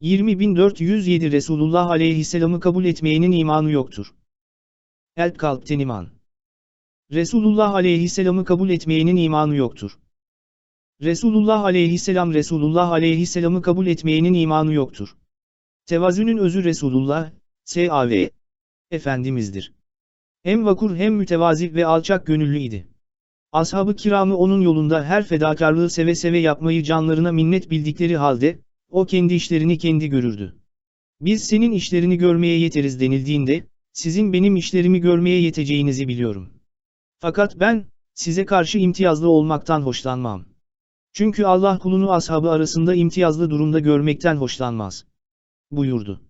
20407 Resulullah aleyhisselamı kabul etmeyenin imanı yoktur. Elp kalpten iman. Resulullah aleyhisselamı kabul etmeyenin imanı yoktur. Resulullah aleyhisselam Resulullah aleyhisselamı kabul etmeyenin imanı yoktur. Tevazünün özü Resulullah, S.A.V. Efendimizdir. Hem vakur hem mütevazi ve alçak gönüllü idi. Ashab-ı kiramı onun yolunda her fedakarlığı seve seve yapmayı canlarına minnet bildikleri halde, o kendi işlerini kendi görürdü. Biz senin işlerini görmeye yeteriz denildiğinde, sizin benim işlerimi görmeye yeteceğinizi biliyorum. Fakat ben, size karşı imtiyazlı olmaktan hoşlanmam. Çünkü Allah kulunu ashabı arasında imtiyazlı durumda görmekten hoşlanmaz. Buyurdu.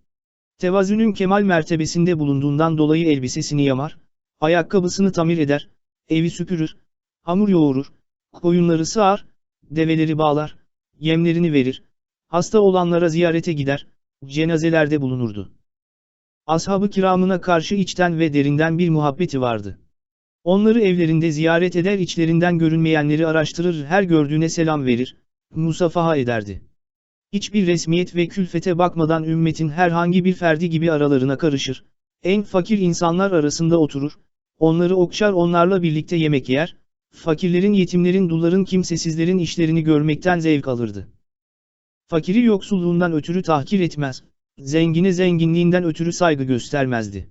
Tevazünün kemal mertebesinde bulunduğundan dolayı elbisesini yamar, ayakkabısını tamir eder, evi süpürür, hamur yoğurur, koyunları sağar, develeri bağlar, yemlerini verir, hasta olanlara ziyarete gider, cenazelerde bulunurdu. Ashab-ı kiramına karşı içten ve derinden bir muhabbeti vardı. Onları evlerinde ziyaret eder içlerinden görünmeyenleri araştırır her gördüğüne selam verir, musafaha ederdi. Hiçbir resmiyet ve külfete bakmadan ümmetin herhangi bir ferdi gibi aralarına karışır, en fakir insanlar arasında oturur, onları okşar onlarla birlikte yemek yer, fakirlerin yetimlerin dulların kimsesizlerin işlerini görmekten zevk alırdı. Fakiri yoksulluğundan ötürü tahkir etmez, zengini zenginliğinden ötürü saygı göstermezdi.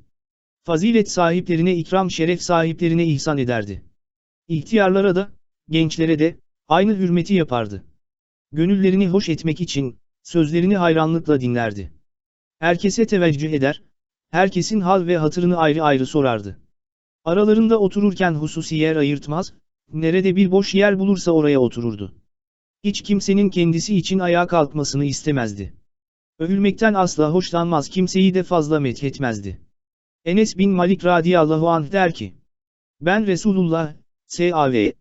Fazilet sahiplerine ikram şeref sahiplerine ihsan ederdi. İhtiyarlara da, gençlere de, aynı hürmeti yapardı. Gönüllerini hoş etmek için, sözlerini hayranlıkla dinlerdi. Herkese teveccüh eder, herkesin hal ve hatırını ayrı ayrı sorardı. Aralarında otururken hususi yer ayırtmaz, nerede bir boş yer bulursa oraya otururdu. Hiç kimsenin kendisi için ayağa kalkmasını istemezdi. Övülmekten asla hoşlanmaz kimseyi de fazla methetmezdi. Enes bin Malik radiyallahu anh der ki, Ben Resulullah, S.A.V.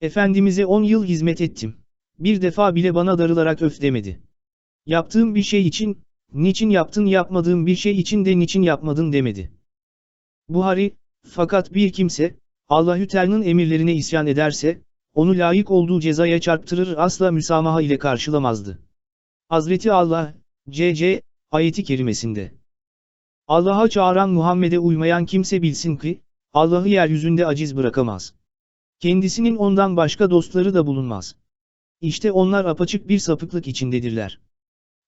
Efendimiz'e 10 yıl hizmet ettim. Bir defa bile bana darılarak öf demedi. Yaptığım bir şey için, niçin yaptın yapmadığım bir şey için de niçin yapmadın demedi. Buhari, fakat bir kimse, Allahü Teala'nın emirlerine isyan ederse, onu layık olduğu cezaya çarptırır asla müsamaha ile karşılamazdı. Hazreti Allah, C.C. ayeti kerimesinde. Allah'a çağıran Muhammed'e uymayan kimse bilsin ki, Allah'ı yeryüzünde aciz bırakamaz. Kendisinin ondan başka dostları da bulunmaz. İşte onlar apaçık bir sapıklık içindedirler.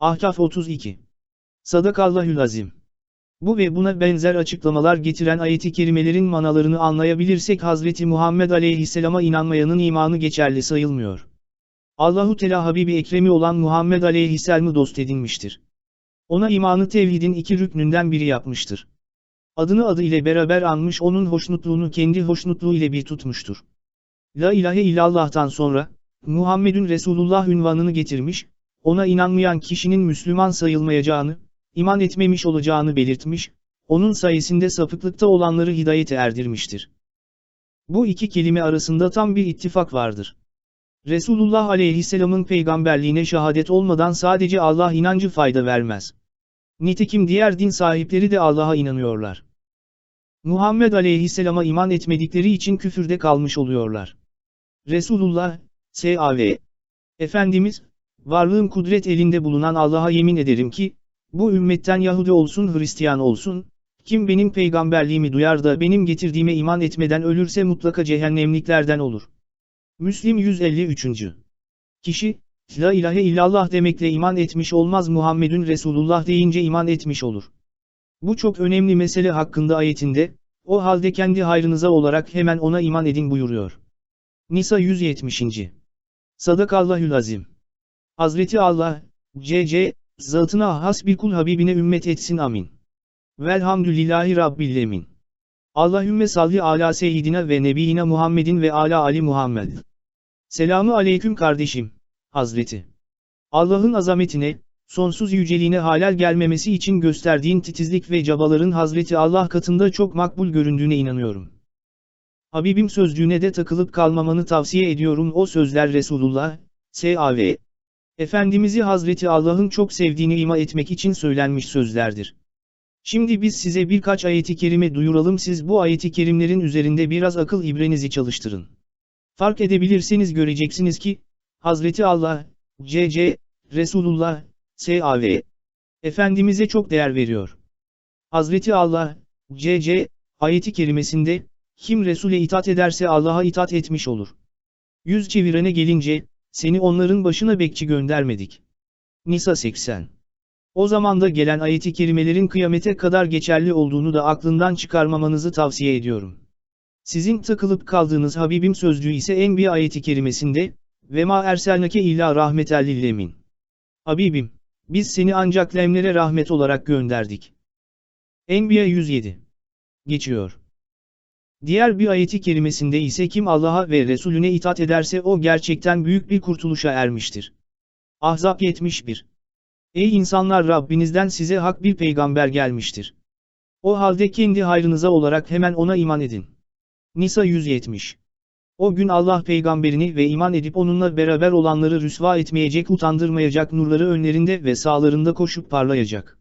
Ahkaf 32 Sadakallahül Azim Bu ve buna benzer açıklamalar getiren ayeti kerimelerin manalarını anlayabilirsek Hazreti Muhammed aleyhisselama inanmayanın imanı geçerli sayılmıyor. Allahu Teala Habibi Ekremi olan Muhammed aleyhisselamı dost edinmiştir. Ona imanı tevhidin iki rüknünden biri yapmıştır. Adını adı ile beraber anmış onun hoşnutluğunu kendi hoşnutluğu ile bir tutmuştur. La ilahe illallah'tan sonra, Muhammed'ün Resulullah ünvanını getirmiş, ona inanmayan kişinin Müslüman sayılmayacağını, iman etmemiş olacağını belirtmiş, onun sayesinde sapıklıkta olanları hidayete erdirmiştir. Bu iki kelime arasında tam bir ittifak vardır. Resulullah aleyhisselamın peygamberliğine şehadet olmadan sadece Allah inancı fayda vermez. Nitekim diğer din sahipleri de Allah'a inanıyorlar. Muhammed aleyhisselama iman etmedikleri için küfürde kalmış oluyorlar. Resulullah, S.A.V. Efendimiz, varlığım kudret elinde bulunan Allah'a yemin ederim ki, bu ümmetten Yahudi olsun Hristiyan olsun, kim benim peygamberliğimi duyar da benim getirdiğime iman etmeden ölürse mutlaka cehennemliklerden olur. Müslim 153. Kişi, La ilahe illallah demekle iman etmiş olmaz Muhammedun Resulullah deyince iman etmiş olur. Bu çok önemli mesele hakkında ayetinde, o halde kendi hayrınıza olarak hemen ona iman edin buyuruyor. Nisa 170. Sadakallahül azim. Hazreti Allah, C.C., zatına has bir kul Habibine ümmet etsin amin. Velhamdülillahi Rabbil. Allahümme salli ala seyyidina ve nebiyina Muhammedin ve ala Ali Muhammed. Selamı aleyküm kardeşim, Hazreti. Allah'ın azametine, sonsuz yüceliğine halal gelmemesi için gösterdiğin titizlik ve cabaların Hazreti Allah katında çok makbul göründüğüne inanıyorum. Habibim sözcüğüne de takılıp kalmamanı tavsiye ediyorum o sözler Resulullah, S.A.V. Efendimiz'i Hazreti Allah'ın çok sevdiğini ima etmek için söylenmiş sözlerdir. Şimdi biz size birkaç ayeti kerime duyuralım siz bu ayeti kerimlerin üzerinde biraz akıl ibrenizi çalıştırın. Fark edebilirseniz göreceksiniz ki, Hazreti Allah, C.C., Resulullah, S.A.V. Efendimiz'e çok değer veriyor. Hazreti Allah, C.C. ayeti kerimesinde, kim Resul'e itaat ederse Allah'a itaat etmiş olur. Yüz çevirene gelince, seni onların başına bekçi göndermedik. Nisa 80 O zamanda gelen ayeti kerimelerin kıyamete kadar geçerli olduğunu da aklından çıkarmamanızı tavsiye ediyorum. Sizin takılıp kaldığınız Habibim sözcüğü ise Enbiya ayeti kerimesinde, ve ma erselnake illa rahmetel lillemin. Habibim, biz seni ancak lemlere rahmet olarak gönderdik. Enbiya 107 Geçiyor. Diğer bir ayeti kerimesinde ise kim Allah'a ve Resulüne itaat ederse o gerçekten büyük bir kurtuluşa ermiştir. Ahzab 71 Ey insanlar Rabbinizden size hak bir peygamber gelmiştir. O halde kendi hayrınıza olarak hemen ona iman edin. Nisa 170 O gün Allah peygamberini ve iman edip onunla beraber olanları rüsva etmeyecek utandırmayacak nurları önlerinde ve sağlarında koşup parlayacak.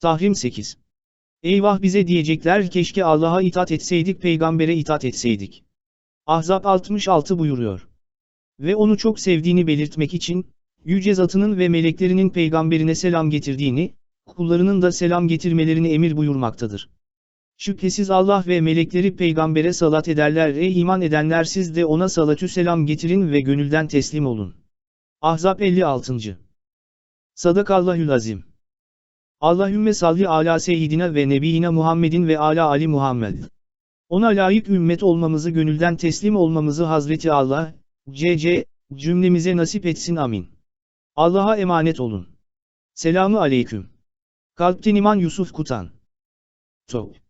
Tahrim 8 Eyvah bize diyecekler keşke Allah'a itaat etseydik peygambere itaat etseydik. Ahzab 66 buyuruyor. Ve onu çok sevdiğini belirtmek için, yüce zatının ve meleklerinin peygamberine selam getirdiğini, kullarının da selam getirmelerini emir buyurmaktadır. Şüphesiz Allah ve melekleri peygambere salat ederler ey iman edenler siz de ona salatü selam getirin ve gönülden teslim olun. Ahzab 56. Sadakallahül azim. Allahümme salli ala seyyidina ve nebiyina Muhammedin ve ala Ali Muhammed. Ona layık ümmet olmamızı gönülden teslim olmamızı Hazreti Allah, C.C. cümlemize nasip etsin amin. Allah'a emanet olun. Selamu aleyküm. Kalpten iman Yusuf Kutan. Top.